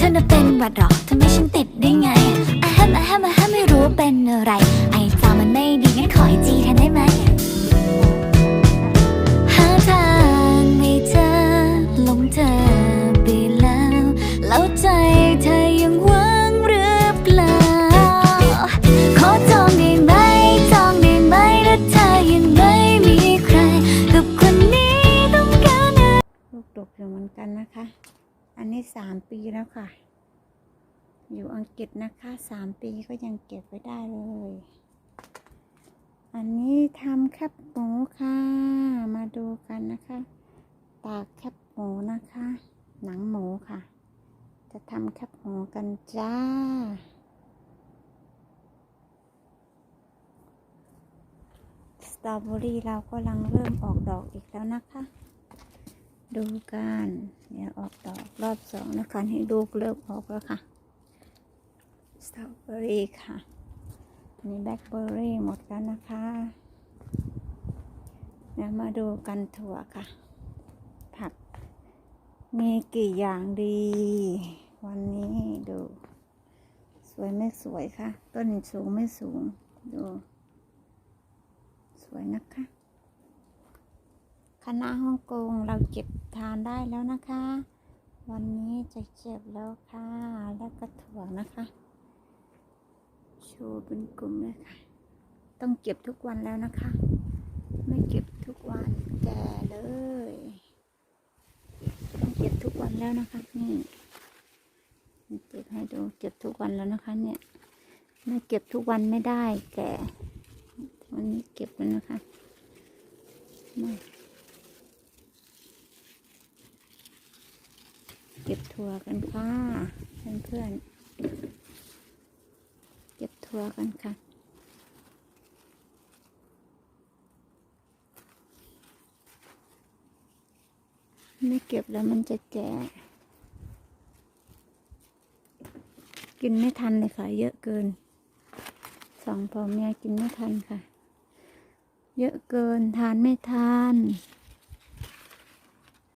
เธอน่ะเป็นวัดหรอกทำไมฉันติดได้ไงอะแฮมอะแฮมอะแฮมไม่รู้เป็นอะไร ไอจามันไม่ดีงั้นขอไอจีแทน อันนี้สามปีแล้วค่ะ อยู่อังกฤษนะคะสามปีก็ยังเก็บไว้ได้เลย อันนี้ทำแคบหมูค่ะ มาดูกันนะคะ ตากแคบหมูนะคะ หนังหมูค่ะ จะทำแคบหมูกันจ้าสตรอเบอรี่เราก็กำลังเริ่มออกดอกอีกแล้วนะคะ ดูกันเนี่ยออกดอกรอบสองนะคะนี่ลูกเริ่มออกแล้วค่ะสตรอเบอรี่ค่ะอันนี้แบล็คเบอร์รี่หมดแล้วนะคะเดี๋ยวมาดูกันถั่วค่ะ ผัก มีกี่อย่างดี วันนี้ดู สวยไม่สวยค่ะ ต้นสูงไม่สูง ดู สวยนะคะ คณะฮ่องกงเราเก็บทานได้แล้วนะคะ วันนี้จะเก็บแล้วค่ะ แล้วก็ถั่วนะคะ โชว์เป็นกลุ่มเลยค่ะ ต้องเก็บทุกวันแล้วนะคะ ไม่เก็บทุกวันแก่เลย ต้องเก็บทุกวันแล้วนะคะ นี่เก็บให้ดูเก็บทุกวันแล้วนะคะ เนี่ยไม่เก็บทุกวันไม่ได้แก่วันนี้เก็บแล้วนะคะมา เก็บถั่วกันค่ะเพื่อนๆเก็บถั่วกันค่ะไม่เก็บแล้วมันจะแก่กินไม่ทันเลยค่ะ เยอะเกิน สองพ่อเมียกินไม่ทันค่ะ เยอะเกินทานไม่ทัน